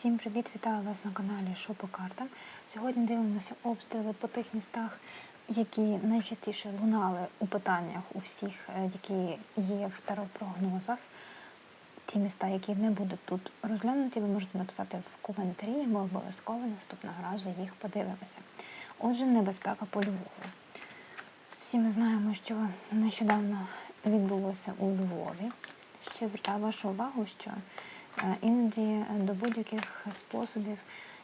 Всім привіт! Вітаю вас на каналі Що по картам. Сьогодні дивимося обстріли по тих містах, які найчастіше лунали у питаннях у всіх, е, які є в таропрогнозах. Ті міста, які не будуть тут розглянуті, ви можете написати в коментарі, ми обов'язково наступного разу їх подивимося. Отже, небезпека по Львову. Всі ми знаємо, що нещодавно відбулося у Львові. Ще звертаю вашу увагу, що іноді до будь-яких способів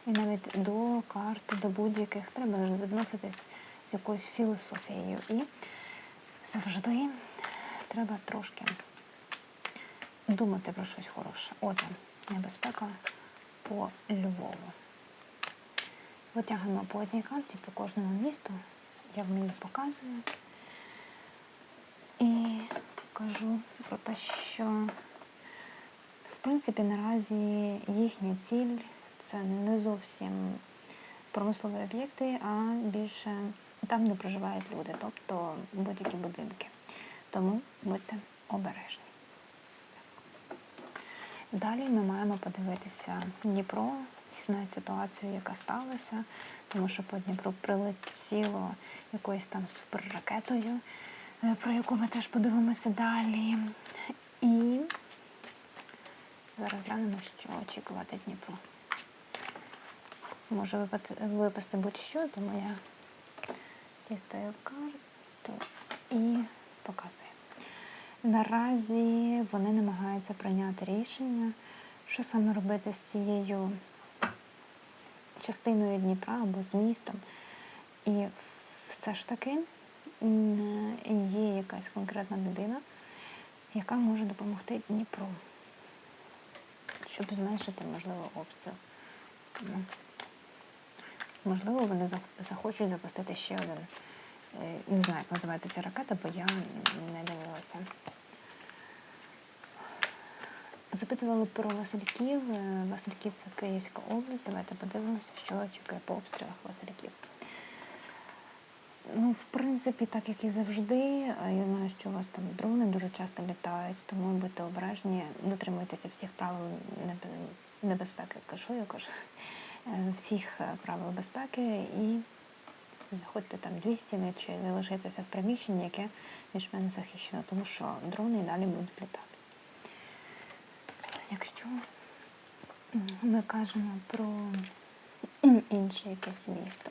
і навіть до карт, до будь-яких треба відноситись з якоюсь філософією. І завжди треба трошки думати про щось хороше. Отже, небезпека по Львову. Витягуємо по одній карті по кожному місту. Я вам її показую. І кажу про те, що принципі наразі їхня ціль це не зовсім промислові об'єкти, а більше там, де проживають люди, тобто будь-які будинки. Тому будьте обережні. Далі ми маємо подивитися Дніпро, знають ситуацію, яка сталася, тому що по Дніпру прилетіло якоюсь там суперракетою, е, про яку ми теж подивимося далі. І зараз глянемо, що очікувати Дніпро. Може випасти будь-що, тому я дістаю карту і показую. Наразі вони намагаються прийняти рішення, що саме робити з цією частиною Дніпра або з містом. І все ж таки є якась конкретна людина, яка може допомогти Дніпру, щоб зменшити, можливо, обстріл. Ну, Можливо, вони захочуть запустити ще один. е, Не знаю, як називається ця ракета, бо я не дивилася. Запитували про Васильків. Е, Васильків це Київська область. Давайте подивимося, що очікує по обстрілах Васильків. Ну, в принципі, так як і завжди, я знаю, що у вас там дрони дуже часто літають, тому будьте обережні, дотримуйтеся всіх правил небезпеки. Кажу, я кажу, е, всіх е, правил безпеки і знаходьте там дві стіни чи залишайтеся в приміщенні, яке більш-менш захищено, тому що дрони і далі будуть літати. Якщо ми кажемо про інше якесь місто,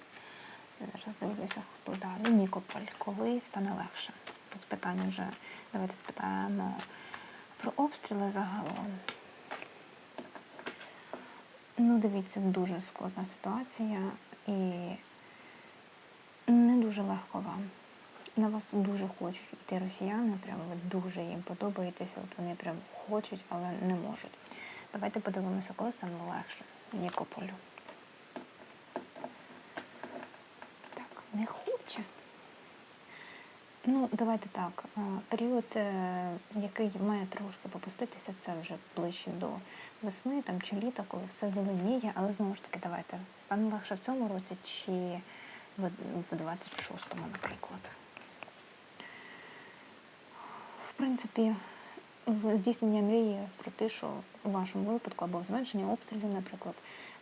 зараз дивлюся, хто далі. Нікополь, коли стане легше. Тут питання вже давайте спитаємо про обстріли загалом. Ну, дивіться, дуже складна ситуація і не дуже легко вам. На вас дуже хочуть йти росіяни, прямо ви дуже їм подобаєтеся, от вони прям хочуть, але не можуть. Давайте подивимося, коли стане легше Нікополю. Не хоче. Ну, давайте так. е, Період, е, який має трошки попуститися, це вже ближче до весни там, чи літа, коли все зеленіє, але знову ж таки, давайте стане легше в цьому році чи в в 26-му, наприклад. В принципі, здійснення мрії про тишу у вашому випадку або зменшення обстрілів, наприклад,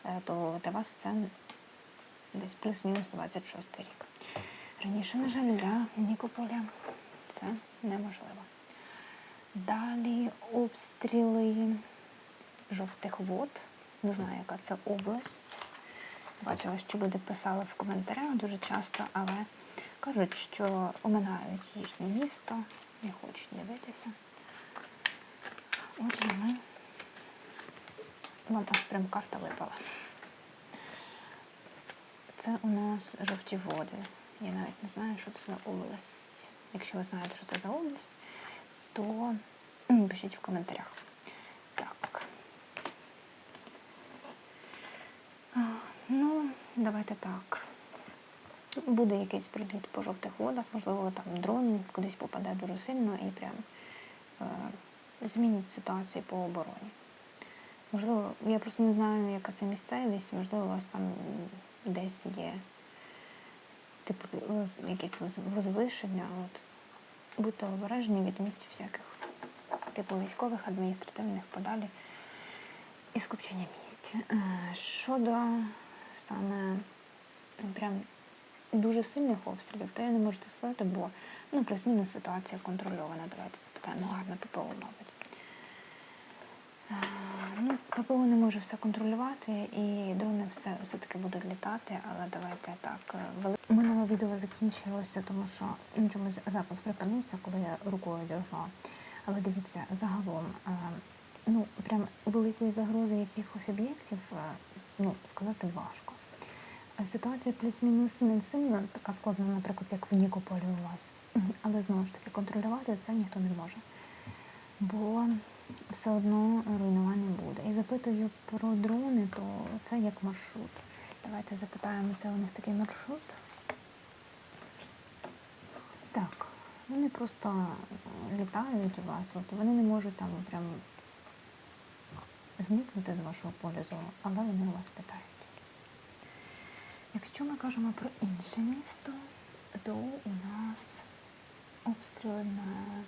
е, то для вас це десь плюс-мінус 26 рік. Раніше, на жаль, для Нікополя це неможливо. Далі обстріли жовтих вод. Не знаю, яка це область. Бачила, що люди писали в коментарях дуже часто, але кажуть, що оминають їхнє місто, не хочуть дивитися. Отже, ми вам аж прям карта випала. Це у нас жовті води. Я навіть не знаю, що це за область. Якщо ви знаєте, що це за область, то м, пишіть в коментарях. Так. Ну, давайте так. Буде якийсь приліт по жовтих водах, можливо, там дрон кудись попаде дуже сильно і прям е, змінить ситуацію по обороні. Можливо, я просто не знаю, яка це місцевість, можливо, у вас там десь є типу е, якісь возвишення. От. Будьте обережні від місць всяких, типу військових, адміністративних подалі і скупчення місць. е, щодо саме ну, прям дуже сильних обстрілів, то я не можу це сказати, бо ну, плюс-мінус ситуація контрольована. Давайте запитаємо гарно ППО, мабуть. Ну, ППО не може все контролювати, і дрони все, все-таки будуть літати, але давайте так. е, Минуле відео закінчилося, тому що ну, чомусь запис припинився, коли я рукою держала. Але дивіться, загалом, е, ну, прям великої загрози якихось об'єктів, е, ну, сказати важко. Ситуація плюс-мінус не сильно така складна, наприклад, як в Нікополі у вас. Але знову ж таки контролювати це ніхто не може. Бо все одно руйнування буде. І запитую про дрони, то це як маршрут. Давайте запитаємо, це у них такий маршрут. Так, вони просто літають у вас, от вони не можуть там прям зникнути з вашого поля зору, але вони у вас питають. Якщо ми кажемо про інше місто, то у нас обстріли на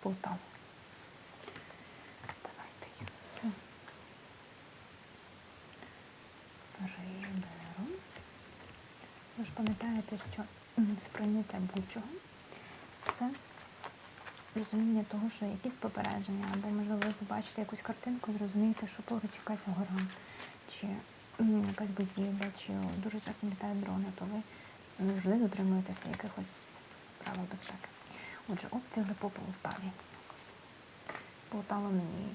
Полтаву. Давайте я це приберу. Ви ж що сприйняття будь-чого це розуміння того, що якісь попередження, або, можливо, ви побачите якусь картинку, зрозумієте, що поруч якась гора, чи якась будівля, чи дуже часто літають дрони, то ви завжди дотримуєтеся якихось правил безпеки. Отже, обстріли по Полтаві. Полтава мені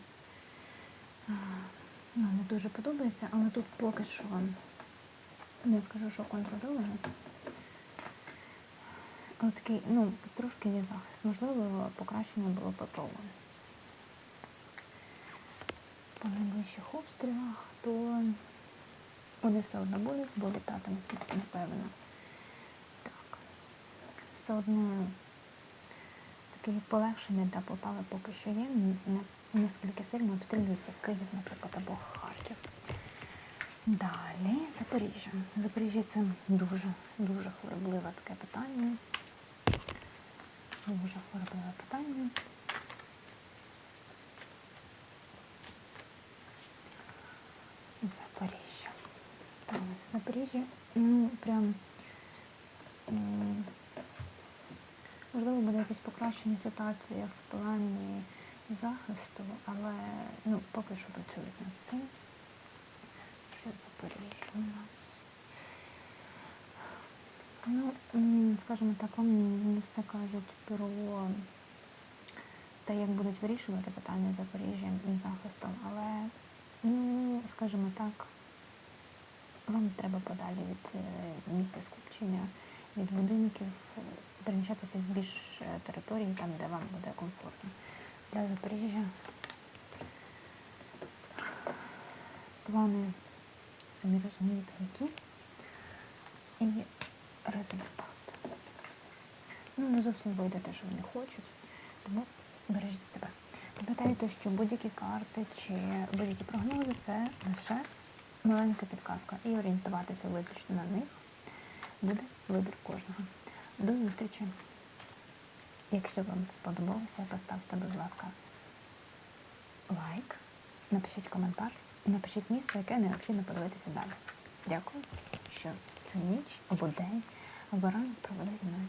ну, не дуже подобається, але тут поки що не скажу, що контрольовано. Такий, ну, трошки є захист. Можливо, покращення було ППО. По найближчих обстрілах, то вони все одно будуть, бо літатимуть, напевно. Так. Все одно таке полегшення для Полтави поки що є. Наскільки сильно обстрілюється Київ, наприклад, або Харків. Далі Запоріжжя. Запоріжжя це дуже, дуже хворобливе таке питання. Дуже хворобливе питання. Запоріжжя. Там у нас Запоріжжя, ну прям можливо буде якесь покращення ситуації в плані захисту, але ну, поки що працюють над цим. Що Запоріжжя у нас? Ну, скажімо так, вам не все кажуть про те, як будуть вирішувати питання Запоріжжям і захистом, але, ну, скажімо так, вам треба подалі від е, місця скупчення, від будинків, переміщатися в більш е, території, там, де вам буде комфортно. Для Запоріжжя плани самі розумієте, які. І результат. Ну, не зовсім вийде те, що вони хочуть, тому бережіть себе. Пам'ятайте, що будь-які карти чи будь-які прогнози це лише маленька підказка. І орієнтуватися виключно на них буде вибір кожного. До зустрічі. Якщо вам сподобалося, поставте, будь ласка, лайк, напишіть коментар і напишіть місто, яке необхідно подивитися далі. Дякую, що цю ніч або день або ранок провели зі мною.